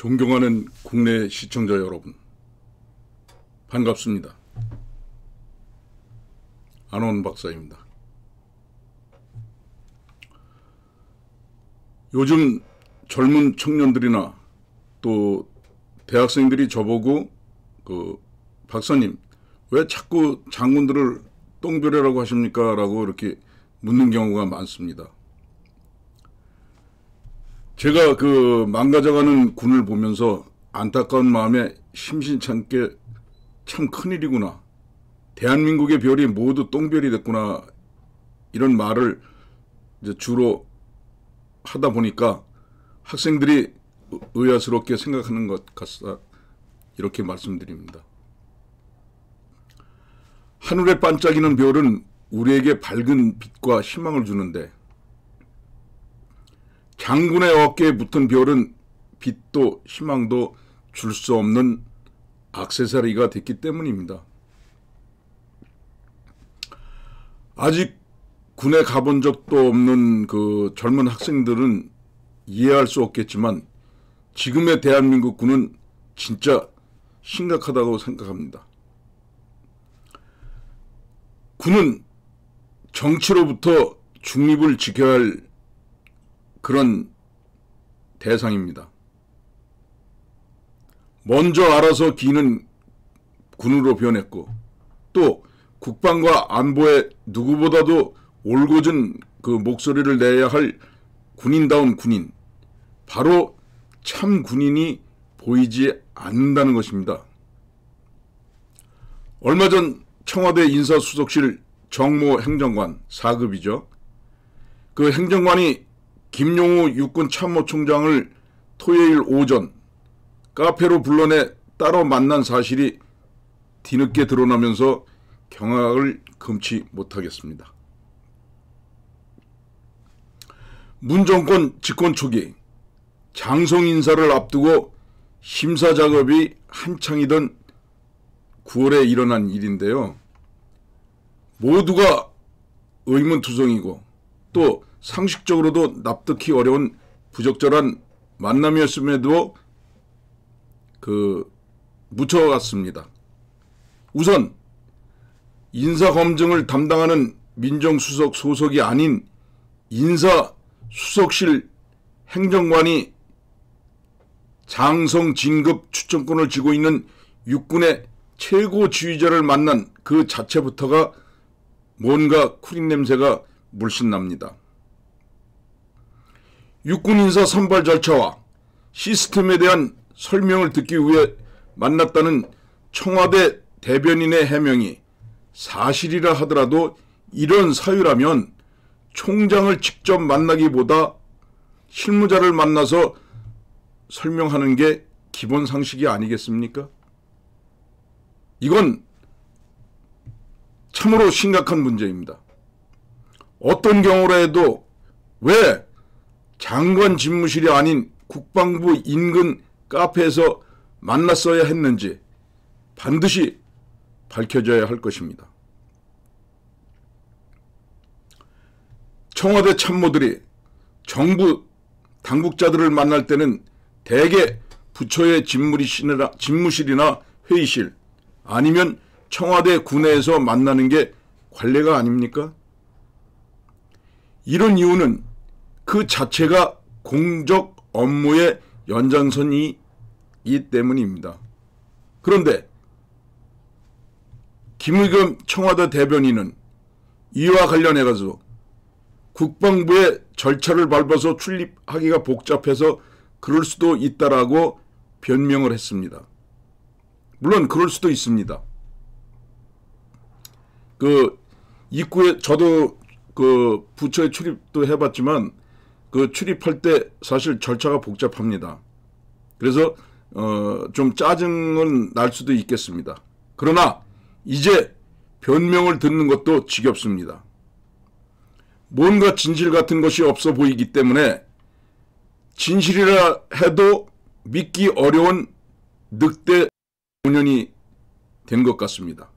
존경하는 국내 시청자 여러분, 반갑습니다. 안원 박사입니다. 요즘 젊은 청년들이나 또 대학생들이 저보고 그 박사님 왜 자꾸 장군들을 똥별이라고 하십니까? 라고 이렇게 묻는 경우가 많습니다. 제가 그 망가져가는 군을 보면서 안타까운 마음에 심심찮게 참 큰일이구나. 대한민국의 별이 모두 똥별이 됐구나. 이런 말을 이제 주로 하다 보니까 학생들이 의아스럽게 생각하는 것 같다. 이렇게 말씀드립니다. 하늘에 반짝이는 별은 우리에게 밝은 빛과 희망을 주는데 장군의 어깨에 붙은 별은 빛도 희망도 줄 수 없는 악세사리가 됐기 때문입니다. 아직 군에 가본 적도 없는 그 젊은 학생들은 이해할 수 없겠지만 지금의 대한민국 군은 진짜 심각하다고 생각합니다. 군은 정치로부터 중립을 지켜야 할 그런 대상입니다. 먼저 알아서 기는 군으로 변했고 또 국방과 안보에 누구보다도 올곧은 그 목소리를 내야 할 군인다운 군인 바로 참 군인이 보이지 않는다는 것입니다. 얼마 전 청와대 인사수석실 정모 행정관 4급이죠. 그 행정관이 김용우 육군 참모총장을 토요일 오전 카페로 불러내 따로 만난 사실이 뒤늦게 드러나면서 경악을 금치 못하겠습니다. 문 정권 집권 초기 장성 인사를 앞두고 심사 작업이 한창이던 9월에 일어난 일인데요. 모두가 의문투성이고 또 상식적으로도 납득이 어려운 부적절한 만남이었음에도 그 묻혀갔습니다. 우선 인사 검증을 담당하는 민정수석 소속이 아닌 인사 수석실 행정관이 장성 진급 추천권을 쥐고 있는 육군의 최고 지휘자를 만난 그 자체부터가 뭔가 쿠린 냄새가 물씬 납니다. 육군 인사 선발 절차와 시스템에 대한 설명을 듣기 위해 만났다는 청와대 대변인의 해명이 사실이라 하더라도 이런 사유라면 총장을 직접 만나기보다 실무자를 만나서 설명하는 게 기본 상식이 아니겠습니까? 이건 참으로 심각한 문제입니다. 어떤 경우라 해도 왜 장관 집무실이 아닌 국방부 인근 카페에서 만났어야 했는지 반드시 밝혀져야 할 것입니다. 청와대 참모들이 정부 당국자들을 만날 때는 대개 부처의 집무실이나 회의실 아니면 청와대 군내에서 만나는 게 관례가 아닙니까? 이런 이유는 그 자체가 공적 업무의 연장선이기 때문입니다. 그런데 김의겸 청와대 대변인은 이와 관련해 가지고 국방부의 절차를 밟아서 출입하기가 복잡해서 그럴 수도 있다라고 변명을 했습니다. 물론 그럴 수도 있습니다. 그 입구에 저도 그 부처에 출입도 해봤지만 그 출입할 때 사실 절차가 복잡합니다. 그래서 어 좀 짜증은 날 수도 있겠습니다. 그러나 이제 변명을 듣는 것도 지겹습니다. 뭔가 진실 같은 것이 없어 보이기 때문에 진실이라 해도 믿기 어려운 늑대 운연이 된 것 같습니다.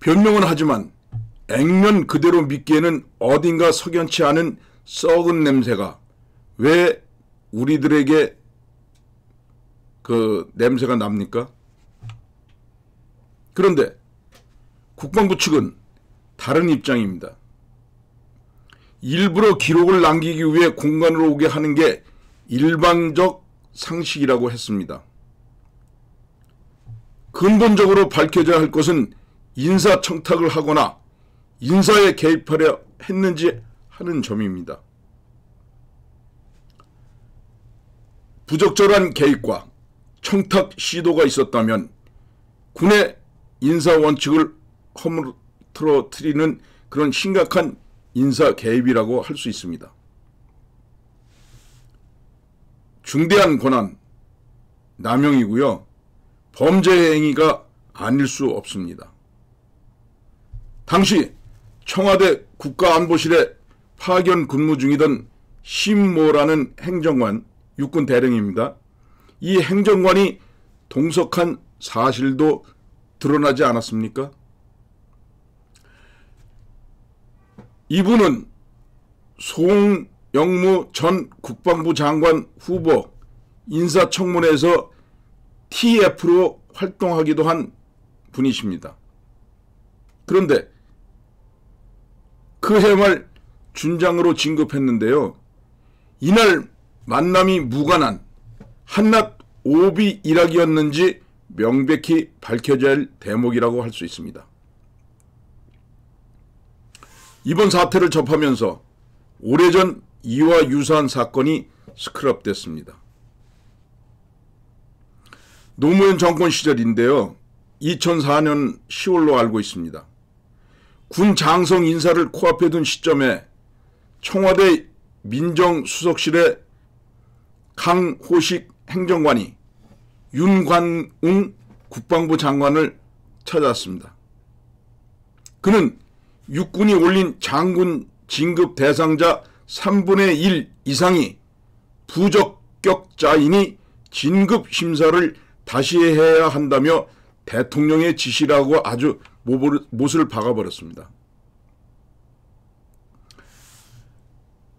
변명은 하지만 액면 그대로 믿기에는 어딘가 석연치 않은 썩은 냄새가 왜 우리들에게 그 냄새가 납니까? 그런데 국방부 측은 다른 입장입니다. 일부러 기록을 남기기 위해 공간으로 오게 하는 게 일반적 상식이라고 했습니다. 근본적으로 밝혀져야 할 것은 인사청탁을 하거나 인사에 개입하려 했는지 하는 점입니다. 부적절한 개입과 청탁 시도가 있었다면 군의 인사 원칙을 허물어뜨리는 그런 심각한 인사 개입이라고 할 수 있습니다. 중대한 권한 남용이고요. 범죄 행위가 아닐 수 없습니다. 당시 청와대 국가안보실에 파견 근무 중이던 심모라는 행정관, 육군 대령입니다. 이 행정관이 동석한 사실도 드러나지 않았습니까? 이분은 송영무 전 국방부 장관 후보 인사청문회에서 TF로 활동하기도 한 분이십니다. 그런데 그 해말 준장으로 진급했는데요. 이날 만남이 무관한 한낱 오비 일학이었는지 명백히 밝혀져야 할 대목이라고 할 수 있습니다. 이번 사태를 접하면서 오래전 이와 유사한 사건이 스크럽됐습니다. 노무현 정권 시절인데요. 2004년 10월로 알고 있습니다. 군 장성 인사를 코앞에 둔 시점에 청와대 민정수석실의 강호식 행정관이 윤관웅 국방부 장관을 찾았습니다. 그는 육군이 올린 장군 진급 대상자 3분의 1 이상이 부적격자이니 진급 심사를 다시 해야 한다며 대통령의 지시라고 아주 못을 박아버렸습니다.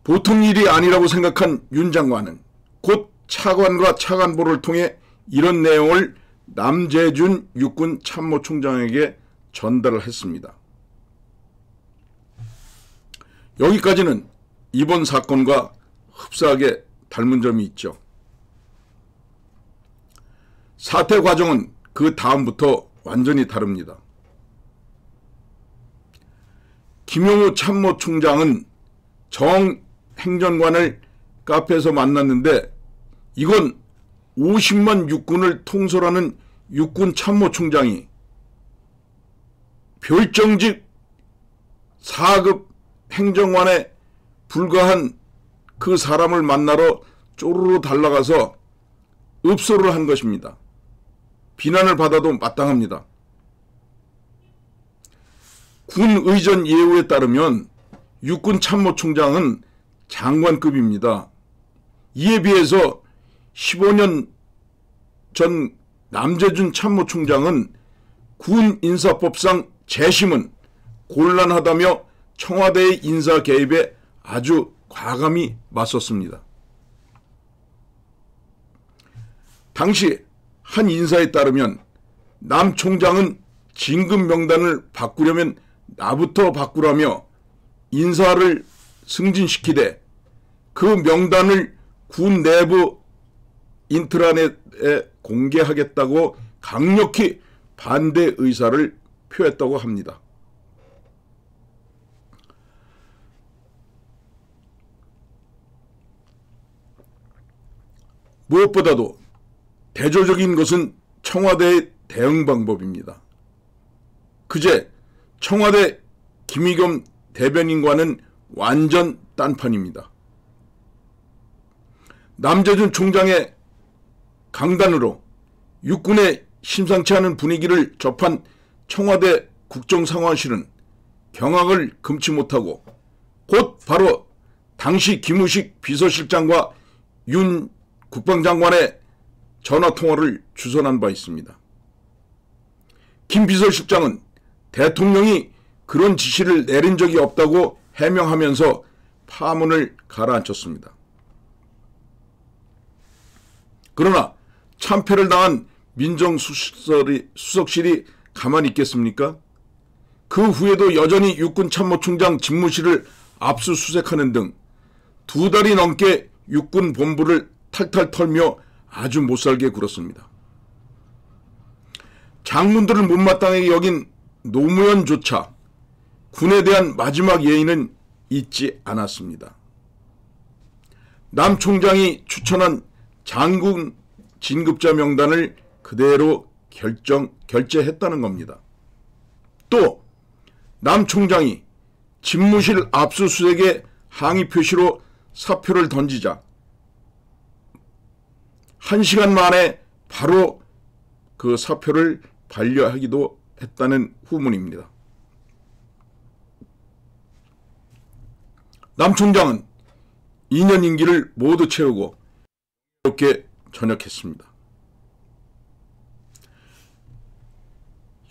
보통 일이 아니라고 생각한 윤 장관은 곧 차관과 차관보를 통해 이런 내용을 남재준 육군 참모총장에게 전달을 했습니다. 여기까지는 이번 사건과 흡사하게 닮은 점이 있죠. 사태 과정은 그 다음부터 완전히 다릅니다. 김용우 참모총장은 정 행정관을 카페에서 만났는데 이건 50만 육군을 통솔하는 육군 참모총장이 별정직 4급 행정관에 불과한 그 사람을 만나러 쪼르르 달라가서 읍소를 한 것입니다. 비난을 받아도 마땅합니다. 군 의전 예우에 따르면 육군 참모총장은 장관급입니다. 이에 비해서 15년 전 남재준 참모총장은 군 인사법상 재심은 곤란하다며 청와대의 인사 개입에 아주 과감히 맞섰습니다. 당시 한 인사에 따르면 남 총장은 진급 명단을 바꾸려면 나부터 바꾸라며 인사를 승진시키되 그 명단을 군 내부 인트라넷에 공개하겠다고 강력히 반대 의사를 표했다고 합니다. 무엇보다도 대조적인 것은 청와대의 대응 방법입니다. 그제 청와대 김의겸 대변인과는 완전 딴판입니다. 남재준 총장의 강단으로 육군의 심상치 않은 분위기를 접한 청와대 국정상황실은 경악을 금치 못하고 곧 바로 당시 김우식 비서실장과 윤 국방장관의 전화통화를 주선한 바 있습니다. 김 비서실장은 대통령이 그런 지시를 내린 적이 없다고 해명하면서 파문을 가라앉혔습니다. 그러나 참패를 당한 민정수석실이 가만히 있겠습니까? 그 후에도 여전히 육군 참모총장 집무실을 압수수색하는 등 두 달이 넘게 육군 본부를 탈탈 털며 아주 못살게 굴었습니다. 장군들을 못마땅하게 여긴 노무현조차 군에 대한 마지막 예의는 잊지 않았습니다. 남 총장이 추천한 장군 진급자 명단을 그대로 결정, 결재했다는 겁니다. 또, 남 총장이 집무실 압수수색에 항의 표시로 사표를 던지자, 한 시간 만에 바로 그 사표를 반려하기도 했다는 후문입니다. 남 총장은 2년 임기를 모두 채우고 이렇게 전역했습니다.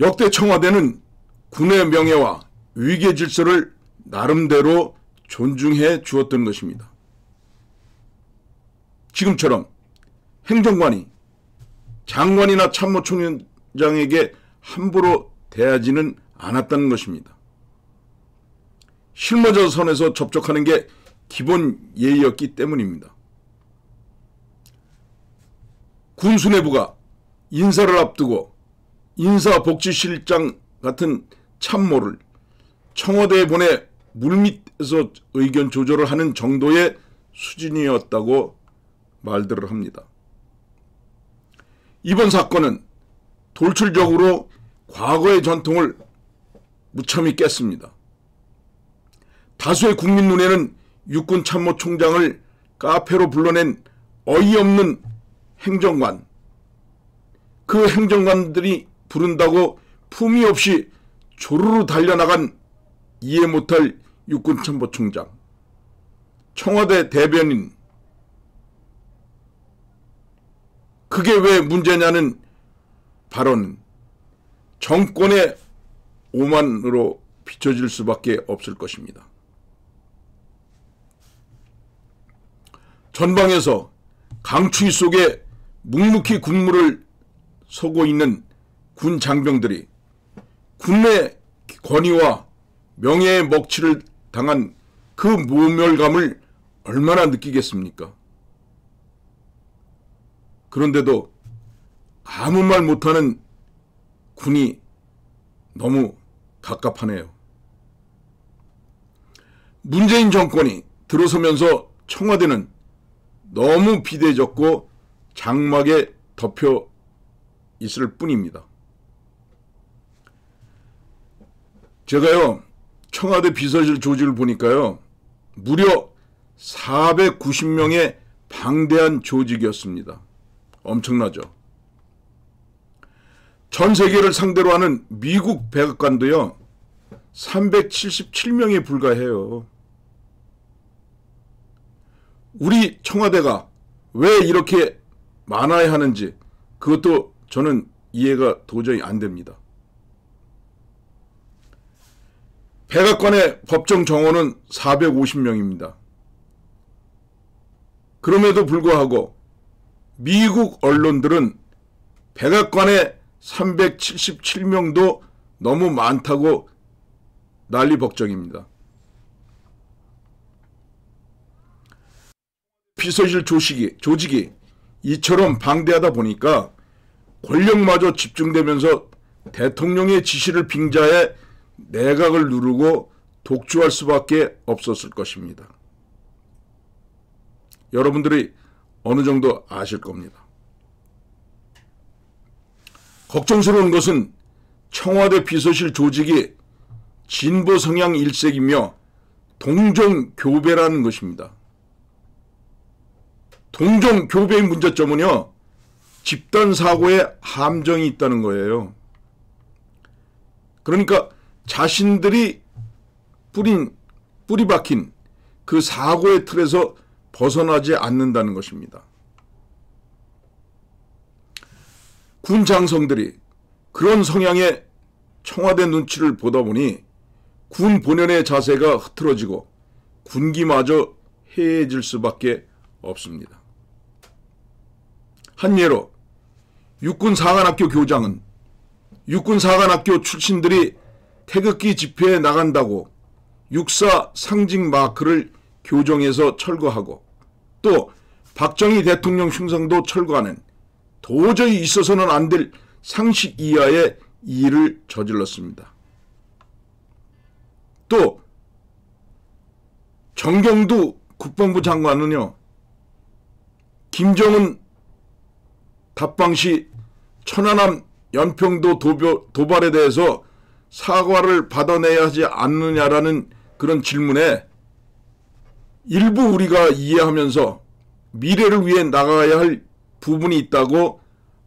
역대 청와대는 군의 명예와 위계 질서를 나름대로 존중해 주었던 것입니다. 지금처럼 행정관이 장관이나 참모총장에게 함부로 대하지는 않았다는 것입니다. 실무자 선에서 접촉하는 게 기본 예의였기 때문입니다. 군수 내부가 인사를 앞두고 인사복지실장 같은 참모를 청와대에 보내 물밑에서 의견 조절을 하는 정도의 수준이었다고 말들을 합니다. 이번 사건은 돌출적으로 과거의 전통을 무참히 깼습니다. 다수의 국민 눈에는 육군 참모총장을 카페로 불러낸 어이없는 행정관, 그 행정관들이 부른다고 품위 없이 조르르 달려나간 이해 못할 육군 참모총장, 청와대 대변인, 그게 왜 문제냐는 발언, 정권의 오만으로 비춰질 수밖에 없을 것입니다. 전방에서 강추위 속에 묵묵히 군무를 서고 있는 군 장병들이 군내 권위와 명예의 먹칠을 당한 그 모멸감을 얼마나 느끼겠습니까? 그런데도 아무 말 못하는 군이 너무 갑갑하네요. 문재인 정권이 들어서면서 청와대는 너무 비대해졌고 장막에 덮여 있을 뿐입니다. 제가요, 청와대 비서실 조직을 보니까요, 무려 490명의 방대한 조직이었습니다. 엄청나죠. 전 세계를 상대로 하는 미국 백악관도요, 377명에 불과해요. 우리 청와대가 왜 이렇게 많아야 하는지 그것도 저는 이해가 도저히 안 됩니다. 백악관의 법정 정원은 450명입니다. 그럼에도 불구하고 미국 언론들은 백악관의 377명도 너무 많다고 난리 법정입니다. 비서실 조직이, 조직이 이처럼 방대하다 보니까 권력마저 집중되면서 대통령의 지시를 빙자해 내각을 누르고 독주할 수밖에 없었을 것입니다. 여러분들이 어느 정도 아실 겁니다. 걱정스러운 것은 청와대 비서실 조직이 진보 성향 일색이며 동정 교배라는 것입니다. 동정 교배의 문제점은요. 집단 사고에 함정이 있다는 거예요. 그러니까 자신들이 뿌린 뿌리 박힌 그 사고의 틀에서 벗어나지 않는다는 것입니다. 군 장성들이 그런 성향의 청와대 눈치를 보다 보니 군 본연의 자세가 흐트러지고 군기마저 해해질 수밖에 없습니다. 한 예로 육군 사관학교 교장은 육군 사관학교 출신들이 태극기 집회에 나간다고 육사 상징 마크를 교정해서 철거하고 또 박정희 대통령 흉상도 철거하는 도저히 있어서는 안 될 상식 이하의 일을 저질렀습니다. 또 정경두 국방부 장관은요. 김정은 답방 시 천안함 연평도 도교, 도발에 대해서 사과를 받아내야 하지 않느냐라는 그런 질문에 일부 우리가 이해하면서 미래를 위해 나가야 할 부분이 있다고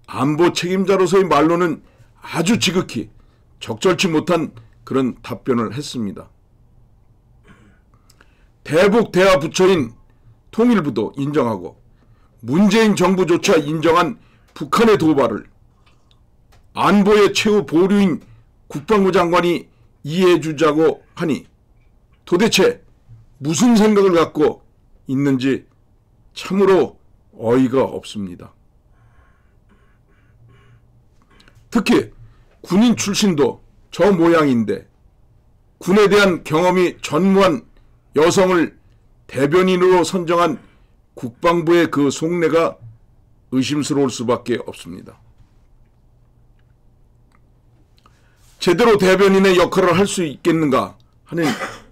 안보 책임자로서의 말로는 아주 지극히 적절치 못한 그런 답변을 했습니다. 대북 대화 부처인 통일부도 인정하고 문재인 정부조차 인정한 북한의 도발을 안보의 최후 보류인 국방부 장관이 이해해 주자고 하니 도대체 무슨 생각을 갖고 있는지 참으로 어이가 없습니다. 특히 군인 출신도 저 모양인데 군에 대한 경험이 전무한 여성을 대변인으로 선정한 국방부의 그 속내가 의심스러울 수밖에 없습니다. 제대로 대변인의 역할을 할 수 있겠는가 하는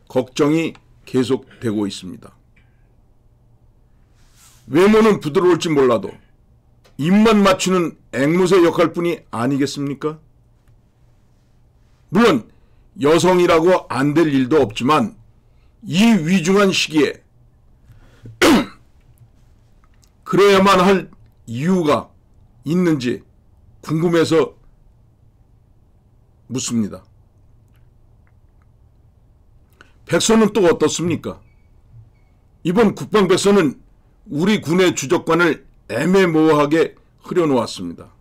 걱정이 계속되고 있습니다. 외모는 부드러울지 몰라도 입만 맞추는 앵무새 역할 뿐이 아니겠습니까? 물론 여성이라고 안 될 일도 없지만 이 위중한 시기에 그래야만 할 이유가 있는지 궁금해서 묻습니다. 백서는 또 어떻습니까? 이번 국방백서는 우리 군의 주적관을 애매모호하게 흐려놓았습니다.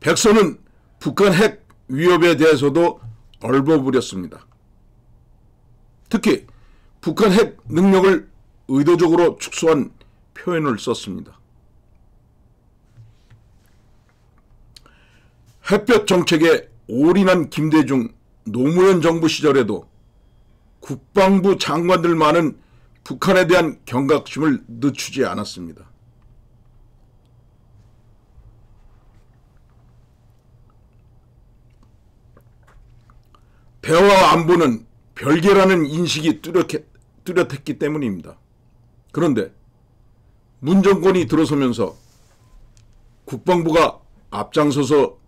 백서는 북한 핵 위협에 대해서도 얼버무렸습니다. 특히 북한 핵 능력을 의도적으로 축소한 표현을 썼습니다. 햇볕 정책에 올인한 김대중 노무현 정부 시절에도 국방부 장관들만은 북한에 대한 경각심을 늦추지 않았습니다. 대화 안보는 별개라는 인식이 뚜렷해, 뚜렷했기 때문입니다. 그런데 문 정권이 들어서면서 국방부가 앞장서서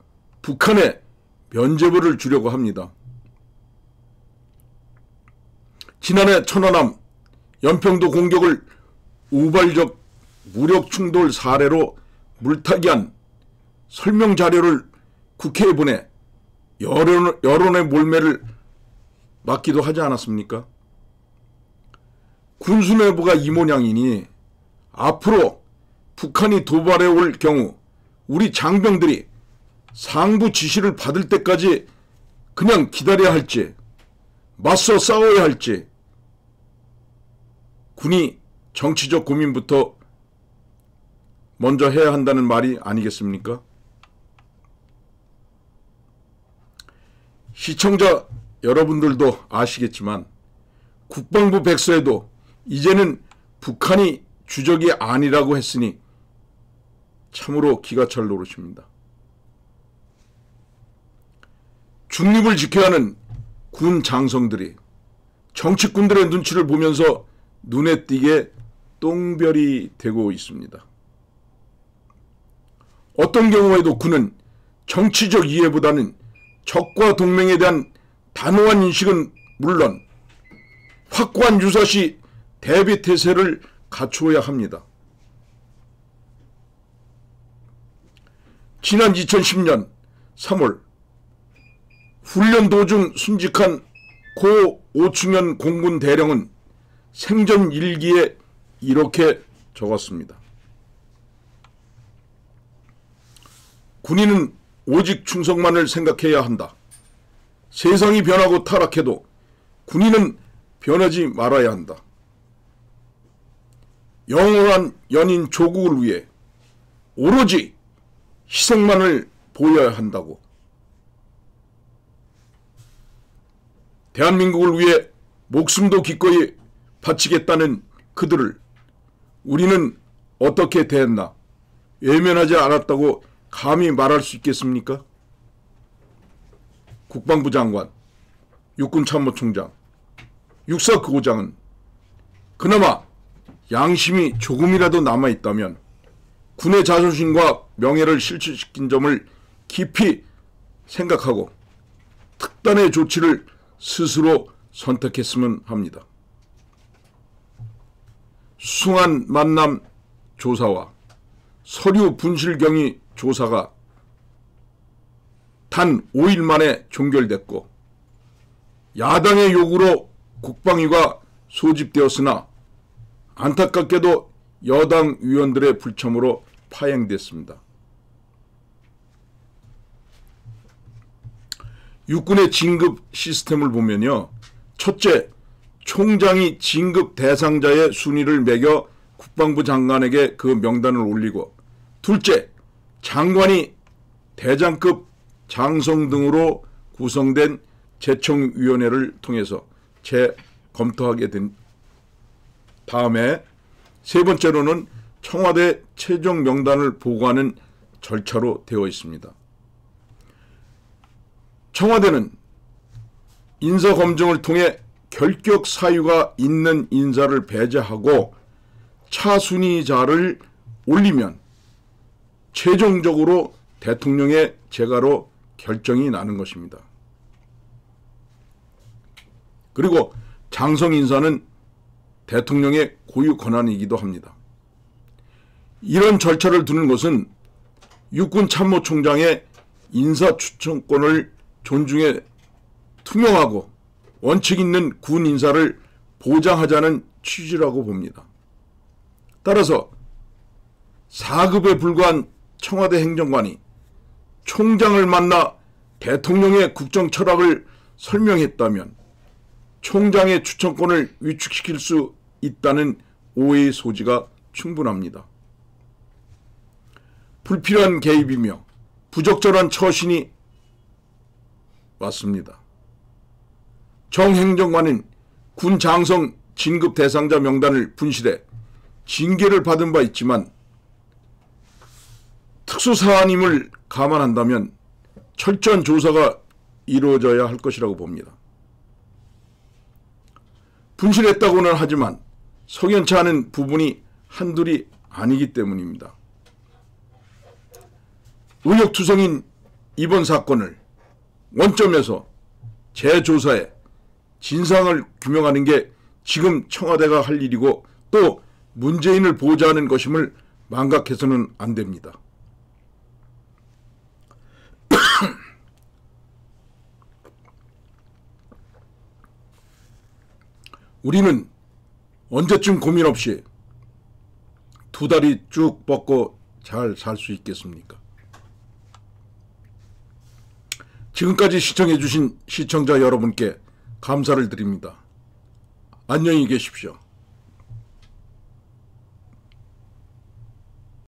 북한에 면제부를 주려고 합니다. 지난해 천안함 연평도 공격을 우발적 무력 충돌 사례로 물타기한 설명 자료를 국회에 보내 여론, 여론의 몰매를 막기도 하지 않았습니까? 군수내부가 이 모양이니 앞으로 북한이 도발해 올 경우 우리 장병들이 상부 지시를 받을 때까지 그냥 기다려야 할지 맞서 싸워야 할지 군이 정치적 고민부터 먼저 해야 한다는 말이 아니겠습니까? 시청자 여러분들도 아시겠지만 국방부 백서에도 이제는 북한이 주적이 아니라고 했으니 참으로 기가 찰 노릇입니다. 중립을 지켜야 하는 군 장성들이 정치꾼들의 눈치를 보면서 눈에 띄게 똥별이 되고 있습니다. 어떤 경우에도 군은 정치적 이해보다는 적과 동맹에 대한 단호한 인식은 물론 확고한 유사시 대비 태세를 갖추어야 합니다. 지난 2010년 3월 훈련 도중 순직한 고 오충현 공군 대령은 생전 일기에 이렇게 적었습니다. 군인은 오직 충성만을 생각해야 한다. 세상이 변하고 타락해도 군인은 변하지 말아야 한다. 영원한 연인 조국을 위해 오로지 희생만을 보여야 한다고. 대한민국을 위해 목숨도 기꺼이 바치겠다는 그들을 우리는 어떻게 대했나? 외면하지 않았다고 감히 말할 수 있겠습니까? 국방부 장관, 육군참모총장, 육사고장은 그나마 양심이 조금이라도 남아있다면 군의 자존심과 명예를 실추시킨 점을 깊이 생각하고 특단의 조치를 스스로 선택했으면 합니다. 수한 만남 조사와 서류 분실 경위 조사가 단 5일 만에 종결됐고 야당의 요구로 국방위가 소집되었으나 안타깝게도 여당 위원들의 불참으로 파행됐습니다. 육군의 진급 시스템을 보면요. 첫째, 총장이 진급 대상자의 순위를 매겨 국방부 장관에게 그 명단을 올리고 둘째, 장관이 대장급 장성 등으로 구성된 재청위원회를 통해서 재검토하게 된 다음에 세 번째로는 청와대 최종 명단을 보고하는 절차로 되어 있습니다. 청와대는 인사검증을 통해 결격 사유가 있는 인사를 배제하고 차순위자를 올리면 최종적으로 대통령의 재가로 결정이 나는 것입니다. 그리고 장성 인사는 대통령의 고유 권한이기도 합니다. 이런 절차를 두는 것은 육군 참모총장의 인사 추천권을 존중해 투명하고 원칙 있는 군 인사를 보장하자는 취지라고 봅니다. 따라서 4급에 불과한 청와대 행정관이 총장을 만나 대통령의 국정 철학을 설명했다면 총장의 추천권을 위축시킬 수 있다는 오해의 소지가 충분합니다. 불필요한 개입이며 부적절한 처신이 맞습니다. 정 행정관은 군 장성 진급 대상자 명단을 분실해 징계를 받은 바 있지만 특수사안임을 감안한다면 철저한 조사가 이루어져야 할 것이라고 봅니다. 분실했다고는 하지만 석연치 않은 부분이 한둘이 아니기 때문입니다. 의혹투성인 이번 사건을 원점에서 재조사해 진상을 규명하는 게 지금 청와대가 할 일이고 또 문재인을 보호하는 것임을 망각해서는 안 됩니다. 우리는 언제쯤 고민 없이 두 다리 쭉 뻗고 잘 살 수 있겠습니까? 지금까지 시청해주신 시청자 여러분께 감사를 드립니다. 안녕히 계십시오.